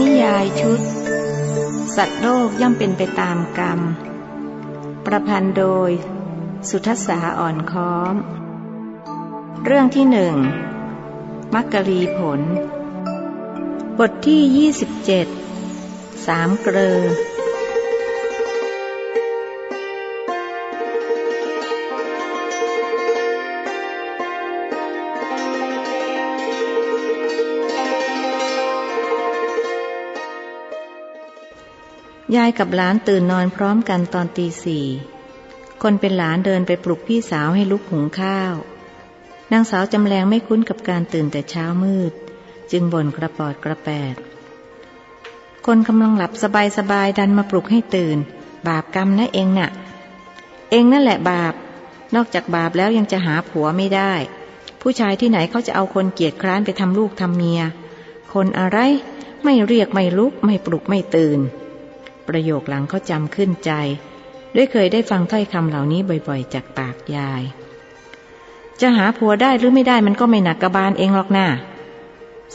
นิยายชุด สัตว์โลกย่อมเป็นไปตามกรรม ประพันธ์โดย สุทัศสาอ่อนค้อม เรื่องที่หนึ่งมักกะลีผล บทที่ 27 สามเกลอ ยายกับหลานตื่นนอนพร้อมกันตอนตีสี่ คนเป็นหลานเดินไปปลุกพี่สาวให้ลุกหุงข้าว นางสาวจำแรงไม่คุ้นกับการตื่นแต่เช้ามืด จึงบ่นกระปอดกระแปด คนกำลังหลับสบายๆดันมาปลุกให้ตื่น บาปกรรมนะเองน่ะ เองนั่นแหละบาป นอกจากบาปแล้วยังจะหาผัวไม่ได้ ผู้ชายที่ไหนเขาจะเอาคนเกียจคร้านไปทำลูกทำเมีย คนอะไรไม่เรียกไม่ลุกไม่ปลุกไม่ตื่น ประโยคหลังเขาจำขึ้นใจ ด้วยเคยได้ฟังถ้อยคำเหล่านี้บ่อยๆ จากปากยาย จะหาผัวได้หรือไม่ได้มันก็ไม่หนักกระบาลเองหรอกนะ่า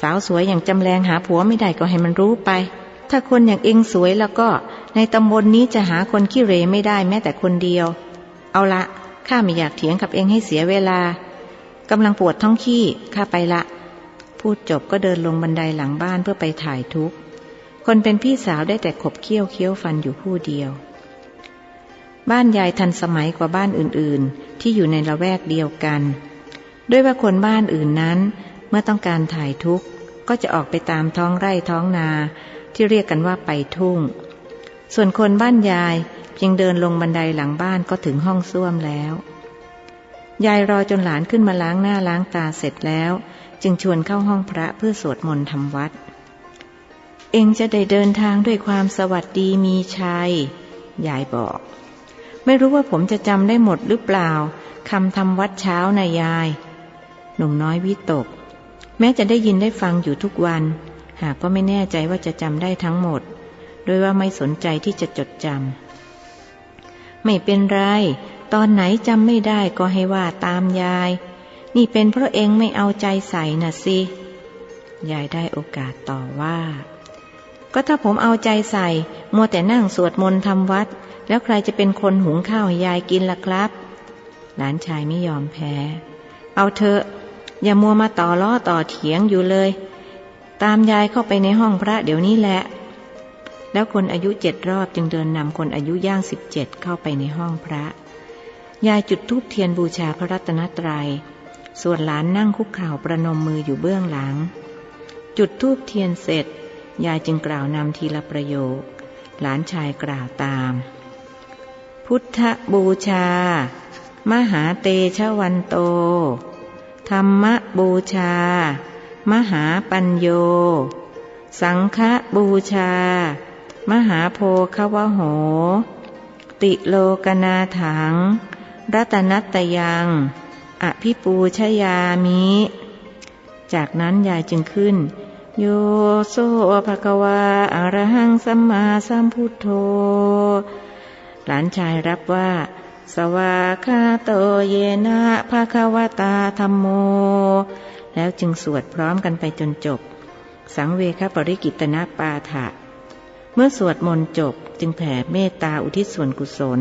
สาวสวยอย่างจำแรงหาผัวไม่ได้ก็ให้มันรู้ไป ถ้าคนอย่างเองสวยแล้วก็ ในตำบลนนี้จะหาคนขี้เรไม่ได้แม้แต่คนเดียว เอาละข้าไม่อยากเถียงกับเองให้เสียเวลากำลังปวดท้องขี้ข้าไปละ พูดจบก็เดินลงบันไดหลังบ้านเพื่อไปถ่ายทุกข์ คนเป็นพี่สาวได้แต่ขบเคี้ยวเคี้ยวฟันอยู่ผู้เดียว บ้านยายทันสมัยกว่าบ้านอื่นๆ ที่อยู่ในละแวกเดียวกัน ด้วยว่าคนบ้านอื่นนั้น เมื่อต้องการถ่ายทุกข์ก็จะออกไปตามท้องไร่ท้องนาที่เรียกกันว่าไปทุ่ง ส่วนคนบ้านยายเพียงเดินลงบันไดหลังบ้านก็ถึงห้องส้วมแล้ว ยายรอจนหลานขึ้นมาล้างหน้าล้างตาเสร็จแล้ว จึงชวนเข้าห้องพระเพื่อสวดมนต์ทำวัด เองจะได้เดินทางด้วยความสวัสดีมีชัย ยายบอก ไม่รู้ว่าผมจะจำได้หมดหรือเปล่าคำทำวัดเช้านายาย หนุ่มน้อยวิตก แม้จะได้ยินได้ฟังอยู่ทุกวัน หากก็ไม่แน่ใจว่าจะจำได้ทั้งหมด โดยว่าไม่สนใจที่จะจดจำ ไม่เป็นไร ตอนไหนจำไม่ได้ก็ให้ว่าตามยาย นี่เป็นเพราะเองไม่เอาใจใส่น่ะสิ ยายได้โอกาสต่อว่า ก็ถ้าผมเอาใจใส่ มัวแต่นั่งสวดมนต์ทำวัด แล้วใครจะเป็นคนหุงข้าวให้ยายกินล่ะครับ หลานชายไม่ยอมแพ้ เอาเถอะ อย่ามัวมาต่อล้อต่อเถียงอยู่เลย ตามยายเข้าไปในห้องพระเดี๋ยวนี้แหละ แล้วคนอายุเจ็ดรอบจึงเดินนำคนอายุย่างสิบเจ็ดเข้าไปในห้องพระ ยายจุดธูปเทียนบูชาพระรัตนตรยัย ส่วนหลานนั่งคุกเข่าประนมมืออยู่เบื้องหลัง จุดธูปเทียนเสร็จ ยายจึงกล่าวนำทีละประโยค หลานชายกล่าวตาม พุทธบูชา มหาเตชะวันโต ธรรมบูชา มหาปัญโย สังฆบูชา มหาโพควโห ติโลกนาถัง รัตนัตยังอภิปูชยามิ จากนั้นยายจึงขึ้น โยโซภะคะวาอารหังสัมมาสัมพุทโธ หลานชายรับว่า สวาคาโตเยนะภะคะวตาธรรมโม แล้วจึงสวดพร้อมกันไปจนจบ สังเวคปริกิตนะปาถะ เมื่อสวดมนต์จบจึงแผ่เมตตาอุทิศส่วนกุศล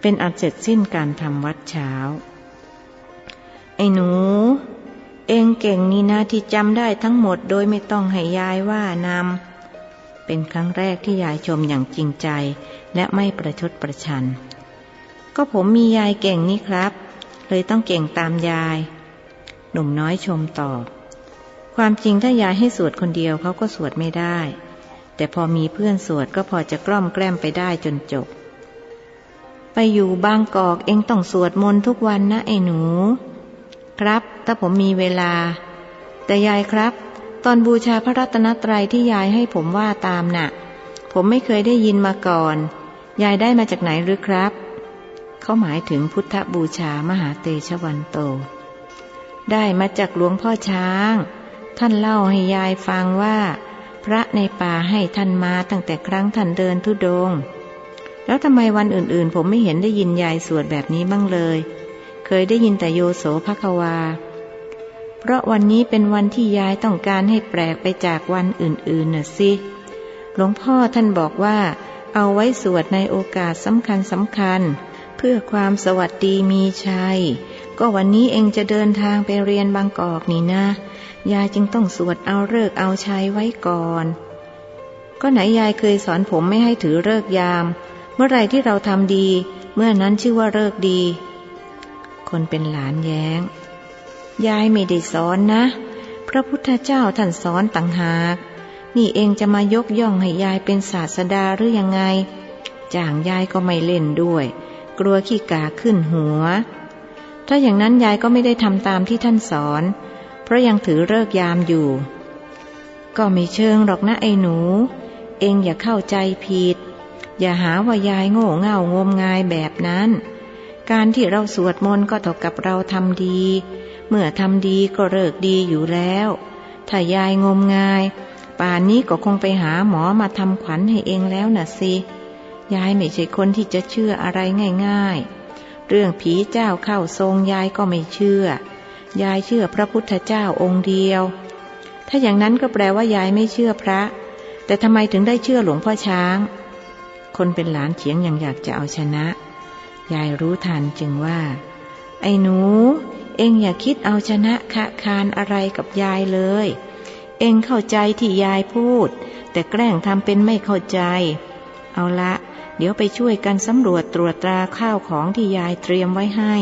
เป็นอันเสร็จสิ้นการทำวัดเช้า ไอ้หนู เองเก่งนี่นะที่จำได้ทั้งหมดโดยไม่ต้องให้ยายว่านำเป็นครั้งแรกที่ยายชมอย่างจริงใจ และไม่ประชดประชัน ก็ผมมียายเก่งนี่ครับ เลยต้องเก่งตามยาย หนุ่มน้อยชมตอบ ความจริงถ้ายายให้สวดคนเดียวเขาก็สวดไม่ได้ แต่พอมีเพื่อนสวดก็พอจะกล้อมแกล้มไปได้จนจบ ไปอยู่บางกอกเองต้องสวดมนต์ทุกวันนะไอ้หนู ครับ ถ้าผมมีเวลา แต่ยายครับ ตอนบูชาพระรัตนตรัยที่ยายให้ผมว่าตามนะ่ะ ผมไม่เคยได้ยินมาก่อน ยายได้มาจากไหนหรือครับ เขาหมายถึงพุทธบูชามหาเตชวันโต ได้มาจากหลวงพ่อช้าง ท่านเล่าให้ยายฟังว่า พระในป่าให้ท่านมาตั้งแต่ครั้งท่านเดินทุดง แล้วทำไมวันอื่นๆ ผมไม่เห็นได้ยินยายสวดแบบนี้บ้างเลย เคยได้ยินแต่โยโสภควา เพราะวันนี้เป็นวันที่ยายต้องการให้แปลกไปจากวันอื่นๆน่ะสิ หลวงพ่อท่านบอกว่า เอาไว้สวดในโอกาสสำคัญสำคัญ เพื่อความสวัสดีมีชัย ก็วันนี้เองจะเดินทางไปเรียนบางกอกนี่นะ ยายจึงต้องสวดเอาเลิกเอาชัยไว้ก่อน ก็ไหนยายเคยสอนผมไม่ให้ถือเลิกยาม เมื่อไรที่เราทำดี เมื่อนั้นชื่อว่าเลิกดี คนเป็นหลานแย้ง ยายไม่ได้สอนนะ พระพุทธเจ้าท่านสอนต่างหาก นี่เองจะมายกย่องให้ยายเป็นศาสดาหรือยังไง จ่างยายก็ไม่เล่นด้วย กลัวขี้กาขึ้นหัว ถ้าอย่างนั้นยายก็ไม่ได้ทำตามที่ท่านสอน เพราะยังถือเลิกยามอยู่ ก็ไม่เชิงหรอกนะไอ้หนู เองอย่าเข้าใจผิด อย่าหาว่ายายโง่เง่างมงายแบบนั้น การที่เราสวดมนต์ก็เท่ากับเราทำดี เมื่อทำดีก็เลิกดีอยู่แล้ว ถ้ายายงมงาย ป่านนี้ก็คงไปหาหมอมาทำขวัญให้เองแล้วน่ะสิ ยายไม่ใช่คนที่จะเชื่ออะไรง่าย ๆ เรื่องผีเจ้าเข้าทรงยายก็ไม่เชื่อ ยายเชื่อพระพุทธเจ้าองค์เดียว ถ้าอย่างนั้นก็แปลว่ายายไม่เชื่อพระ แต่ทำไมถึงได้เชื่อหลวงพ่อช้าง คนเป็นหลานเฉียงยังอยากจะเอาชนะ ยายรู้ทันจึงว่า ไอ้หนู เองอย่าคิดเอาชนะคะคานอะไรกับยายเลย เองเข้าใจที่ยายพูด แต่แกล้งทำเป็นไม่เข้าใจ เอาละ เดี๋ยวไปช่วยกันสำรวจตรวจตราข้าวของที่ยายเตรียมไว้ให้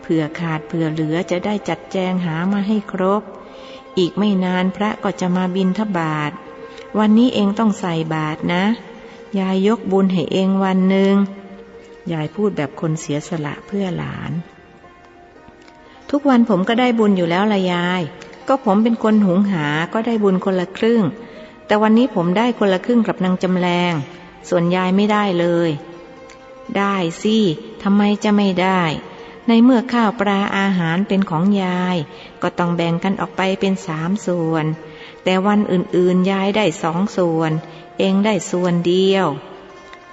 เผื่อขาดเผื่อเหลือจะได้จัดแจงหามาให้ครบ อีกไม่นานพระก็จะมาบินทบาท วันนี้เองต้องใส่บาตรนะ ยายยกบุญให้เองวันหนึ่งยายพูดแบบคนเสียสละเพื่อหลาน ทุกวันผมก็ได้บุญอยู่แล้วละยาย ก็ผมเป็นคนหุงหาก็ได้บุญคนละครึ่ง แต่วันนี้ผมได้คนละครึ่งกับนางจำแรง ส่วนยายไม่ได้เลย ได้สิทำไมจะไม่ได้ ในเมื่อข้าวปลาอาหารเป็นของยาย ก็ต้องแบ่งกันออกไปเป็นสามส่วน แต่วันอื่นๆยายได้สองส่วน เองได้ส่วนเดียว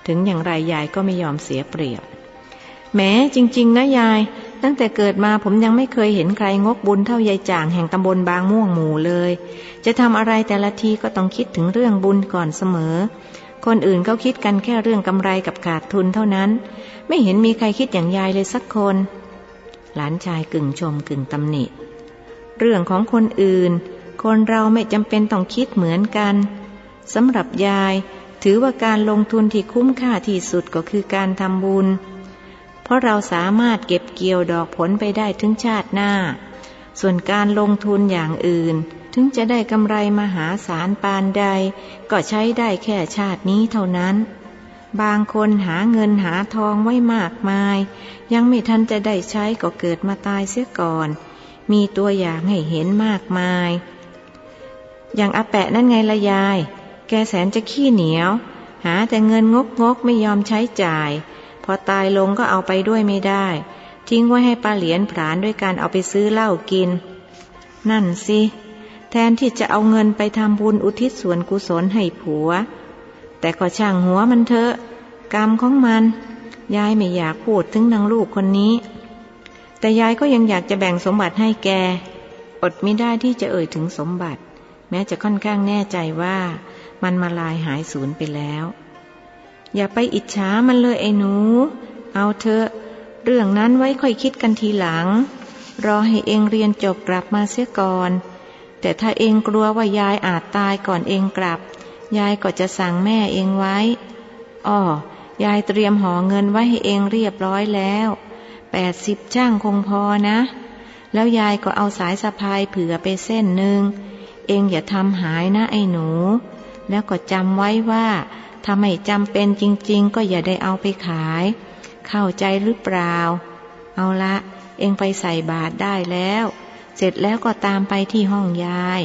ถึงอย่างไรยายก็ไม่ยอมเสียเปรียบแม้จริง ๆ นะยาย ตั้งแต่เกิดมาผมยังไม่เคยเห็นใครงกบุญเท่ายายจ่างแห่งตำบลบางม่วงหมู่เลย จะทำอะไรแต่ละทีก็ต้องคิดถึงเรื่องบุญก่อนเสมอ คนอื่นเขาคิดกันแค่เรื่องกำไรกับขาดทุนเท่านั้น ไม่เห็นมีใครคิดอย่างยายเลยสักคน หลานชายกึ่งชมกึ่งตำหนิ เรื่องของคนอื่น คนเราไม่จำเป็นต้องคิดเหมือนกันสำหรับยาย ถือว่าการลงทุนที่คุ้มค่าที่สุดก็คือการทำบุญ เพราะเราสามารถเก็บเกี่ยวดอกผลไปได้ถึงชาติหน้า ส่วนการลงทุนอย่างอื่น ถึงจะได้กำไรมหาศาลปานใด ก็ใช้ได้แค่ชาตินี้เท่านั้น บางคนหาเงินหาทองไว้มากมาย ยังไม่ทันจะได้ใช้ก็เกิดมาตายเสียก่อน มีตัวอย่างให้เห็นมากมาย อย่างอาแปะนั่นไงละยาย แกแสนจะขี้เหนียว หาแต่เงินงกงกไม่ยอมใช้จ่าย พอตายลงก็เอาไปด้วยไม่ได้ ทิ้งไว้ให้ป้าเหรียญผลานด้วยการเอาไปซื้อเหล้ากิน นั่นสิ แทนที่จะเอาเงินไปทำบุญอุทิศส่วนกุศลให้ผัว แต่ก็ช่างหัวมันเถอะ กรรมของมัน ยายไม่อยากพูดถึงนางลูกคนนี้ แต่ยายก็ยังอยากจะแบ่งสมบัติให้แก อดไม่ได้ที่จะเอ่ยถึงสมบัติ แม้จะค่อนข้างแน่ใจว่ามันมาลายหายสูญไปแล้ว อย่าไปอิจฉามันเลยไอ้หนู เอาเถอะ เรื่องนั้นไว้ค่อยคิดกันทีหลัง รอให้เองเรียนจบกลับมาเสียก่อน แต่ถ้าเองกลัวว่ายายอาจตายก่อนเองกลับ ยายก็จะสั่งแม่เองไว้อ้อยายเตรียมห่อเงินไว้ให้เองเรียบร้อยแล้วแปดสิบช่างคงพอนะ แล้วยายก็เอาสายสะพายเผื่อไปเส้นหนึ่ง เองอย่าทำหายนะไอ้หนู แล้วก็จำไว้ว่า ถ้าไม่จำเป็นจริง ๆ ก็อย่าได้เอาไปขาย เข้าใจหรือเปล่า เอาละ เองไปใส่บาตรได้แล้ว เสร็จแล้วก็ตามไปที่ห้องยาย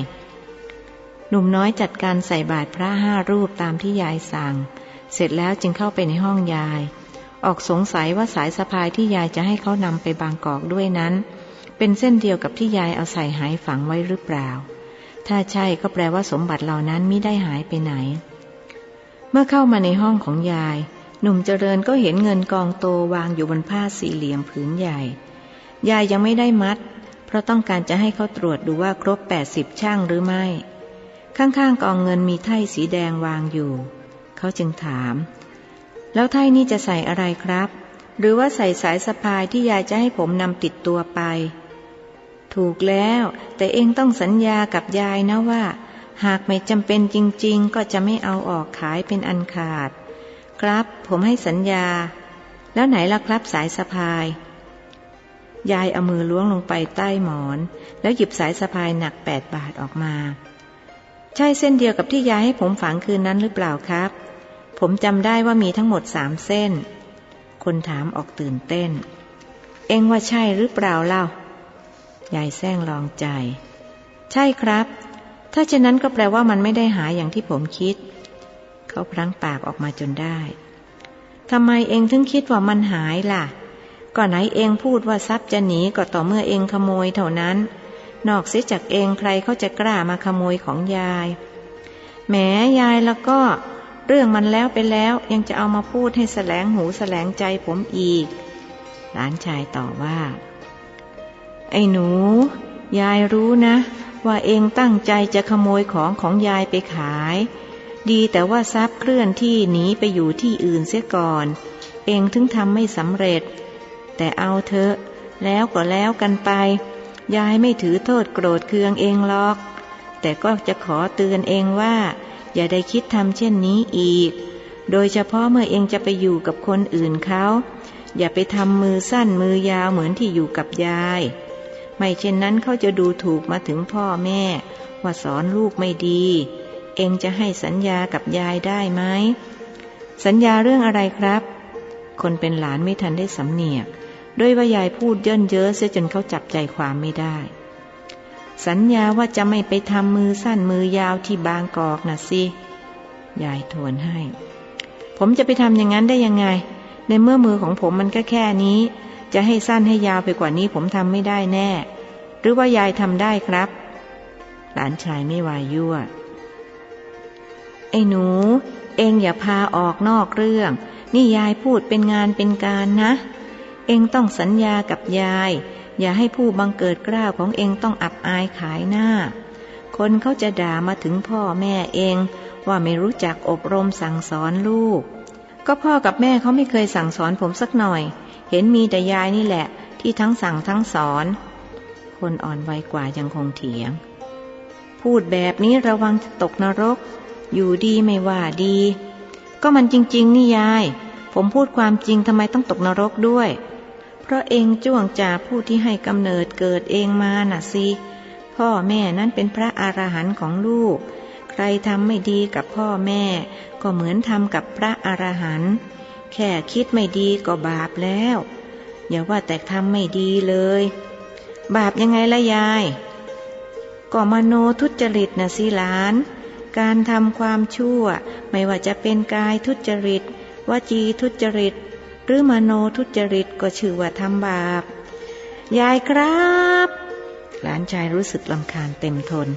หนุ่มน้อยจัดการใส่บาตรพระห้ารูปตามที่ยายสั่ง เสร็จแล้วจึงเข้าไปในห้องยาย ออกสงสัยว่าสายสะพายที่ยายจะให้เขานำไปบางกอกด้วยนั้น เป็นเส้นเดียวกับที่ยายเอาใส่หายฝังไว้หรือเปล่า ถ้าใช่ก็แปลว่าสมบัติเหล่านั้นไม่ได้หายไปไหน เมื่อเข้ามาในห้องของยาย หนุ่มเจริญก็เห็นเงินกองโตวางอยู่บนผ้าสี่เหลี่ยมผืนใหญ่ ยายยังไม่ได้มัด เพราะต้องการจะให้เขาตรวจดูว่าครบแปดสิบช่างหรือไม่ ข้างๆกองเงินมีไถ่สีแดงวางอยู่ เขาจึงถาม แล้วไถ่นี่จะใส่อะไรครับ หรือว่าใส่สายสะพายที่ยายจะให้ผมนำติดตัวไป ถูกแล้ว แต่เองต้องสัญญากับยายนะว่า หากไม่จำเป็นจริง ๆ ก็จะไม่เอาออกขายเป็นอันขาด ครับผมให้สัญญา แล้วไหนล่ะครับสายสะพาย ยายเอามือล้วงลงไปใต้หมอน แล้วหยิบสายสะพายหนักแปดบาทออกมา ใช่เส้นเดียวกับที่ยายให้ผมฝังคืนนั้นหรือเปล่าครับ ผมจำได้ว่ามีทั้งหมดสามเส้น คนถามออกตื่นเต้น เอ็งว่าใช่หรือเปล่าเล่ายายแซงลองใจ ใช่ครับ ถ้าเช่นนั้นก็แปลว่ามันไม่ได้หายอย่างที่ผมคิด เขาพลั้งปากออกมาจนได้ทำไมเองถึงคิดว่ามันหายล่ะก็ไหนเองพูดว่าทรัพย์จะหนีก็ต่อเมื่อเองขโมยเท่านั้น นอกเสียจากเองใครเขาจะกล้ามาขโมยของยายแหมยายแล้วก็เรื่องมันแล้วไปแล้วยังจะเอามาพูดให้แสลงหูแสลงใจผมอีก หลานชายต่อว่า ไอ้หนู ยายรู้นะ ว่าเองตั้งใจจะขโมยของของยายไปขาย ดีแต่ว่าทรัพย์เคลื่อนที่หนีไปอยู่ที่อื่นเสียก่อน เองถึงทำไม่สำเร็จ แต่เอาเถอะ แล้วก็แล้วกันไป ยายไม่ถือโทษโกรธเคืองเองหรอก แต่ก็จะขอเตือนเองว่า อย่าได้คิดทำเช่นนี้อีก โดยเฉพาะเมื่อเองจะไปอยู่กับคนอื่นเขา อย่าไปทำมือสั้นมือยาวเหมือนที่อยู่กับยาย ไม่เช่นนั้นเขาจะดูถูกมาถึงพ่อแม่ ว่าสอนลูกไม่ดี เองจะให้สัญญากับยายได้ไหมสัญญาเรื่องอะไรครับ คนเป็นหลานไม่ทันได้สำเนียกด้วยว่ายายพูดเยินเย้อเสียจนเขาจับใจความไม่ได้ สัญญาว่าจะไม่ไปทำมือสั้นมือยาวที่บางกอกนะสิยายทวนให้ ผมจะไปทำอย่างนั้นได้ยังไง ในเมื่อมือของผมมันก็แค่นี้ จะให้สั้นให้ยาวไปกว่านี้ผมทำไม่ได้แน่ หรือว่ายายทำได้ครับ หลานชายไม่วายยั่ว ไอ้หนู เองอย่าพาออกนอกเรื่อง นี่ยายพูดเป็นงานเป็นการนะ เองต้องสัญญากับยาย อย่าให้ผู้บังเกิดกล้าวของเองต้องอับอายขายหน้า คนเขาจะด่ามาถึงพ่อแม่เองว่าไม่รู้จักอบรมสั่งสอนลูก ก็พ่อกับแม่เขาไม่เคยสั่งสอนผมสักหน่อย เห็นมีแต่ยายนี่แหละ ที่ทั้งสั่งทั้งสอน คนอ่อนวัยกว่ายังคงเถียง พูดแบบนี้ระวังจะตกนรก อยู่ดีไม่ว่าดี ก็มันจริง ๆ นี่ยาย ผมพูดความจริงทำไมต้องตกนรกด้วย เพราะเองจ้วงจ่าผู้ที่ให้กำเนิดเกิดเองมาน่ะสิพ่อแม่นั้นเป็นพระอรหันต์ของลูก ใครทำไม่ดีกับพ่อแม่ ก็เหมือนทำกับพระอรหันต์ แค่คิดไม่ดีก็บาปแล้ว อย่าว่าแต่ทำไม่ดีเลย บาปยังไงละยาย ก็มโนทุจริตนะสิหลาน การทำความชั่ว ไม่ว่าจะเป็นกายทุจริต วจีทุจริต หรือมโนทุจริตก็ชื่อว่าทำบาป ยายครับ หลานชายรู้สึกลำคาญเต็มทน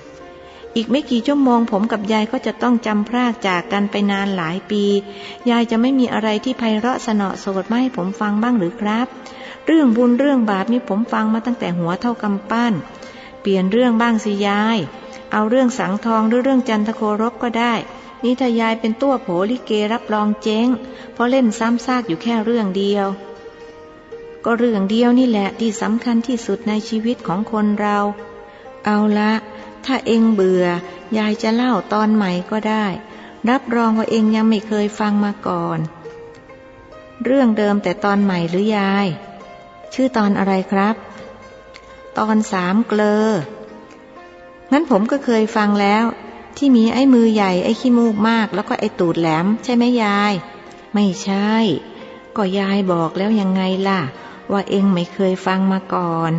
อีกไม่กี่ชั่วโมงผมกับยายก็จะต้องจำพรากจากกันไปนานหลายปี ยายจะไม่มีอะไรที่ไพเราะสนอโสดมาให้ผมฟังบ้างหรือครับ เรื่องบุญเรื่องบาปนี่ผมฟังมาตั้งแต่หัวเท่ากำปั้น เปลี่ยนเรื่องบ้างสิยาย เอาเรื่องสังทองหรือเรื่องจันทโครบก็ได้ นี่ถ้ายายเป็นตัวโผลิเกรับรองเจ๊ง เพราะเล่นซ้ำซากอยู่แค่เรื่องเดียว ก็เรื่องเดียวนี่แหละที่สำคัญที่สุดในชีวิตของคนเรา เอาละ ถ้าเองเบื่อ ยายจะเล่าตอนใหม่ก็ได้ รับรองว่าเองยังไม่เคยฟังมาก่อน เรื่องเดิมแต่ตอนใหม่หรือยาย ชื่อตอนอะไรครับ ตอนสามเกลองั้นผมก็เคยฟังแล้ว ที่มีไอ้มือใหญ่ไอ้ขี้มูกมาก แล้วก็ไอ้ตูดแหลม ใช่ไหมยาย ไม่ใช่ ก็ยายบอกแล้วยังไงล่ะ ว่าเองไม่เคยฟังมาก่อน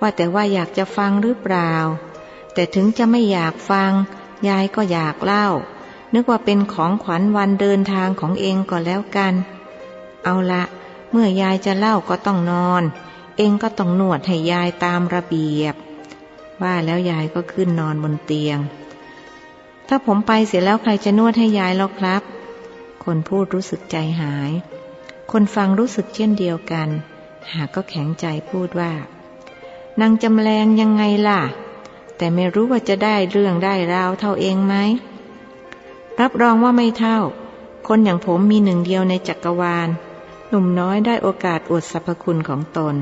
ว่าแต่ว่าอยากจะฟังหรือเปล่า แต่ถึงจะไม่อยากฟัง ยายก็อยากเล่า นึกว่าเป็นของขวัญวันเดินทางของเองก็แล้วกัน เอาละ เมื่อยายจะเล่าก็ต้องนอน เองก็ต้องนวดให้ยายตามระเบียบ ว่าแล้วยายก็ขึ้นนอนบนเตียง ถ้าผมไปเสียแล้วใครจะนวดให้ยายหรอกครับ คนพูดรู้สึกใจหาย คนฟังรู้สึกเช่นเดียวกัน หากก็แข็งใจพูดว่านางจำแรงยังไงล่ะ แต่ไม่รู้ว่าจะได้เรื่องได้ราวเท่าเองไหม รับรองว่าไม่เท่า คนอย่างผมมีหนึ่งเดียวในจักรวาล หนุ่มน้อยได้โอกาสอวดสรรพคุณของตน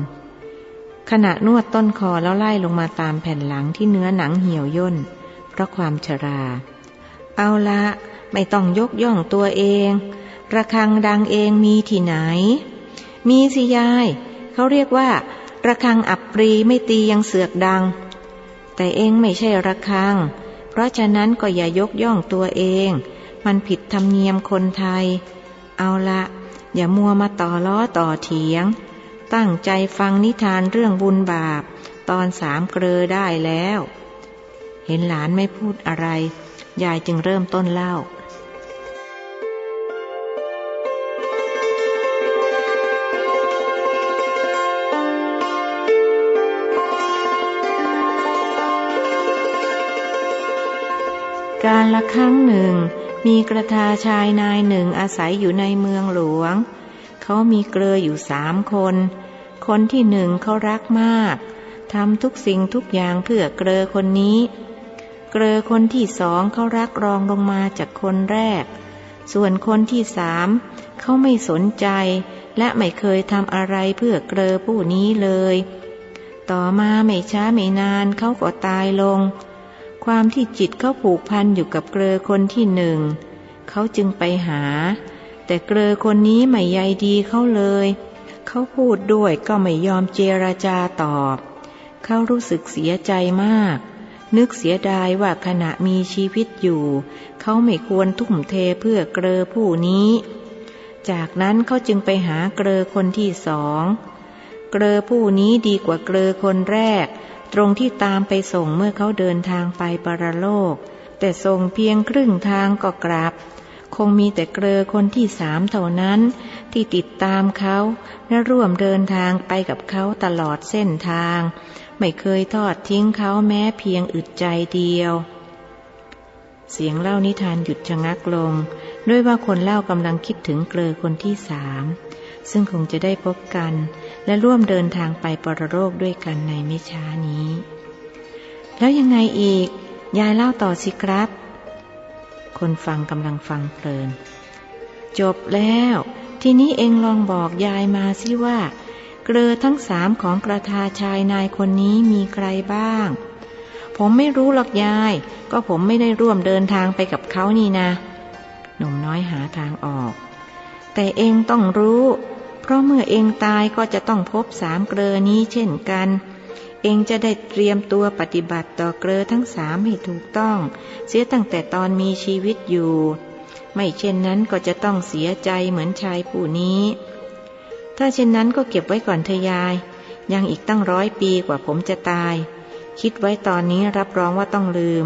ขณะนวดต้นคอแล้วไล่ลงมาตามแผ่นหลังที่เนื้อหนังเหี่ยวย่น เพราะความชรา เอาละไม่ต้องยกย่องตัวเอง ระฆังดังเองมีที่ไหน มีสิยาย เขาเรียกว่า ระฆังอับปรีไม่ตียังเสือกดัง แต่เองไม่ใช่ระคัง เพราะฉะนั้นก็อย่ายกย่องตัวเอง มันผิดธรรมเนียมคนไทย เอาละอย่ามัวมาต่อล้อต่อเถียง ตั้งใจฟังนิทานเรื่องบุญบาป ตอนสามเกลอได้แล้ว เห็นหลานไม่พูดอะไร ยายจึงเริ่มต้นเล่า การละครั้งหนึ่ง มีกระทาชายนายหนึ่งอาศัยอยู่ในเมืองหลวง เขามีเกลออยู่สามคน คนที่หนึ่งเขารักมากทำทุกสิ่งทุกอย่างเพื่อเกลอคนนี้ เกลอคนที่สองเขารักรองลงมาจากคนแรก ส่วนคนที่สามเขาไม่สนใจ และไม่เคยทำอะไรเพื่อเกลอผู้นี้เลย ต่อมาไม่ช้าไม่นานเขาก็ตายลง ความที่จิตเขาผูกพันอยู่กับเกลอคนที่หนึ่ง เขาจึงไปหา แต่เกลอคนนี้ไม่ใยดีเขาเลย เขาพูดด้วยก็ไม่ยอมเจรจาตอบ เขารู้สึกเสียใจมาก นึกเสียดายว่าขณะมีชีวิตอยู่ เขาไม่ควรทุ่มเทเพื่อเกลอผู้นี้ จากนั้นเขาจึงไปหาเกลอคนที่สอง เกลอผู้นี้ดีกว่าเกลอคนแรก ตรงที่ตามไปส่งเมื่อเขาเดินทางไปปรโลก แต่ส่งเพียงครึ่งทางก็กลับ คงมีแต่เกลอคนที่สามเท่านั้น ที่ติดตามเขาและร่วมเดินทางไปกับเขาตลอดเส้นทาง ไม่เคยทอดทิ้งเขาแม้เพียงอึดใจเดียว เสียงเล่านิทานหยุดชะงักลง ด้วยว่าคนเล่ากำลังคิดถึงเกลอคนที่สามซึ่งคงจะได้พบกัน และร่วมเดินทางไปปรโลกด้วยกันในไม่ช้านี้ แล้วยังไงอีก ยายเล่าต่อสิครับ คนฟังกำลังฟังเพลิน จบแล้ว ทีนี้เองลองบอกยายมาสิว่า เกลอทั้งสามของกระทาชายนายคนนี้มีใครบ้าง ผมไม่รู้หรอกยาย ก็ผมไม่ได้ร่วมเดินทางไปกับเขานี่นะหนุ่มน้อยหาทางออก แต่เองต้องรู้ เพราะเมื่อเองตายก็จะต้องพบสามเกลอนี้เช่นกัน เองจะได้เตรียมตัวปฏิบัติต่อเกลอทั้งสามให้ถูกต้อง เสียตั้งแต่ตอนมีชีวิตอยู่ ไม่เช่นนั้นก็จะต้องเสียใจเหมือนชายผู้นี้ ถ้าเช่นนั้นก็เก็บไว้ก่อนเธอยาย ยังอีกตั้งร้อยปีกว่าผมจะตาย คิดไว้ตอนนี้รับรองว่าต้องลืม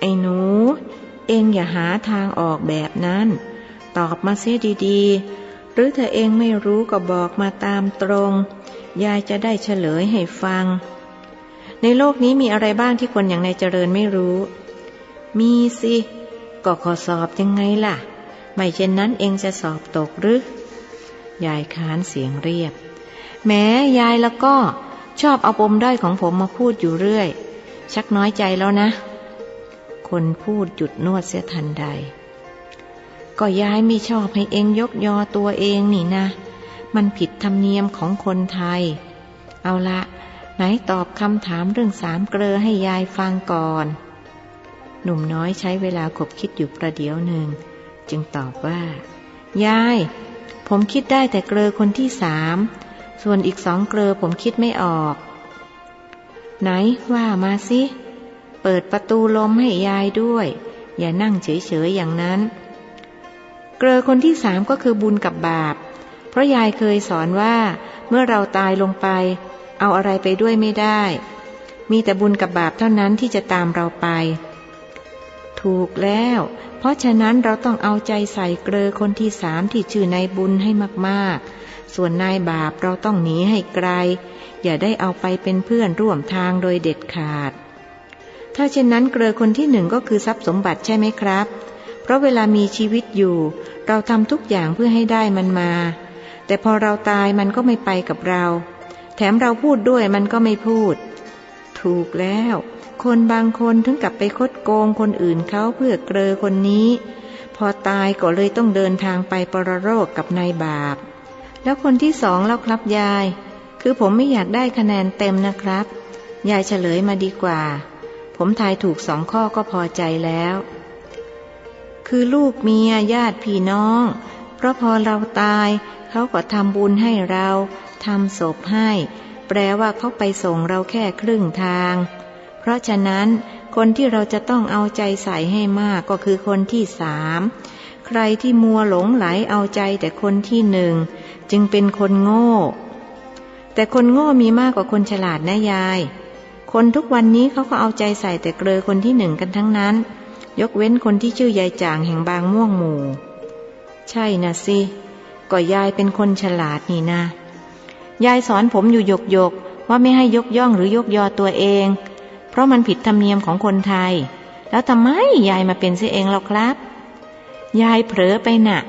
ไอ้หนู เองอย่าหาทางออกแบบนั้น ตอบมาเสียดีๆ หรือถ้าเองไม่รู้ก็บอกมาตามตรง ยายจะได้เฉลยให้ฟัง ในโลกนี้มีอะไรบ้างที่คนอย่างนายเจริญไม่รู้ มีสิ ก็ขอสอบยังไงล่ะ ไม่เช่นนั้นเองจะสอบตกหรือ ยายค้านเสียงเรียบ แม้ยายแล้วก็ชอบเอาปมด้อยของผมมาพูดอยู่เรื่อย ชักน้อยใจแล้วนะ คนพูดหยุดนวดเสียทันใด ก็ยายไม่ชอบให้เองยกยอตัวเองนี่นะ มันผิดธรรมเนียมของคนไทย เอาละไหนตอบคำถามเรื่องสามเกลอให้ยายฟังก่อน หนุ่มน้อยใช้เวลาขบคิดอยู่ประเดี๋ยวหนึ่ง จึงตอบว่า ยาย ผมคิดได้แต่เกลอคนที่สามส่วนอีกสองเกลอผมคิดไม่ออก ไหนว่ามาสิ เปิดประตูลมให้ยายด้วย อย่านั่งเฉยๆอย่างนั้น เกลอคนที่สามก็คือบุญกับบาป เพราะยายเคยสอนว่า เมื่อเราตายลงไป เอาอะไรไปด้วยไม่ได้ มีแต่บุญกับบาปเท่านั้นที่จะตามเราไป ถูกแล้ว เพราะฉะนั้นเราต้องเอาใจใส่เกลอคนที่สามที่ชื่อนายบุญให้มากๆ ส่วนนายบาปเราต้องหนีให้ไกล อย่าได้เอาไปเป็นเพื่อนร่วมทางโดยเด็ดขาด ถ้าเช่นนั้นเกลอคนที่หนึ่งก็คือทรัพย์สมบัติใช่ไหมครับ เพราะเวลามีชีวิตอยู่ เราทำทุกอย่างเพื่อให้ได้มันมา แต่พอเราตายมันก็ไม่ไปกับเรา แถมเราพูดด้วยมันก็ไม่พูด ถูกแล้ว คนบางคนถึงกับไปคดโกงคนอื่นเขาเพื่อเกลอคนนี้ พอตายก็เลยต้องเดินทางไปปรโรคกับนายบาป แล้วคนที่สองแล้วครับยาย คือผมไม่อยากได้คะแนนเต็มนะครับ ยายเฉลยมาดีกว่า ผมทายถูกสองข้อก็พอใจแล้ว คือลูกเมียญาติพี่น้อง เพราะพอเราตายเขาก็ทำบุญให้เราทำศพให้ แปลว่าเขาไปส่งเราแค่ครึ่งทาง เพราะฉะนั้นคนที่เราจะต้องเอาใจใส่ให้มากก็คือคนที่สามใครที่มัวหลงไหลเอาใจแต่คนที่หนึ่งจึงเป็นคนโง่ แต่คนโง่มีมากกว่าคนฉลาดนะยาย คนทุกวันนี้เขาก็เอาใจใส่แต่เกลอคนที่หนึ่งกันทั้งนั้น ยกเว้นคนที่ชื่อยายจางแห่งบางม่วงหมู่ ใช่นะสิก็ยายเป็นคนฉลาดนี่นะ ยายสอนผมอยู่หยกหยกๆว่าไม่ให้ยกย่องหรือยกยอตัวเอง เพราะมันผิดธรรมเนียมของคนไทย แล้วทำไมยายมาเป็นเสียเองล่ะครับ ยายเผลอไปน่ะ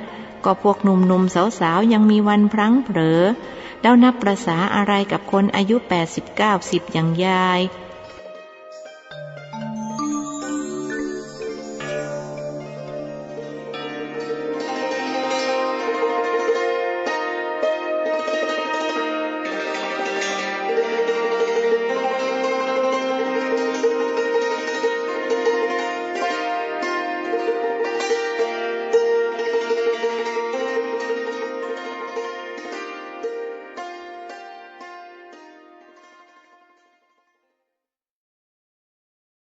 ก็พวกหนุ่มๆสาวๆยังมีวันพลั้งเผลอแล้วนับประษาอะไรกับคนอายุ80-90อย่างยาย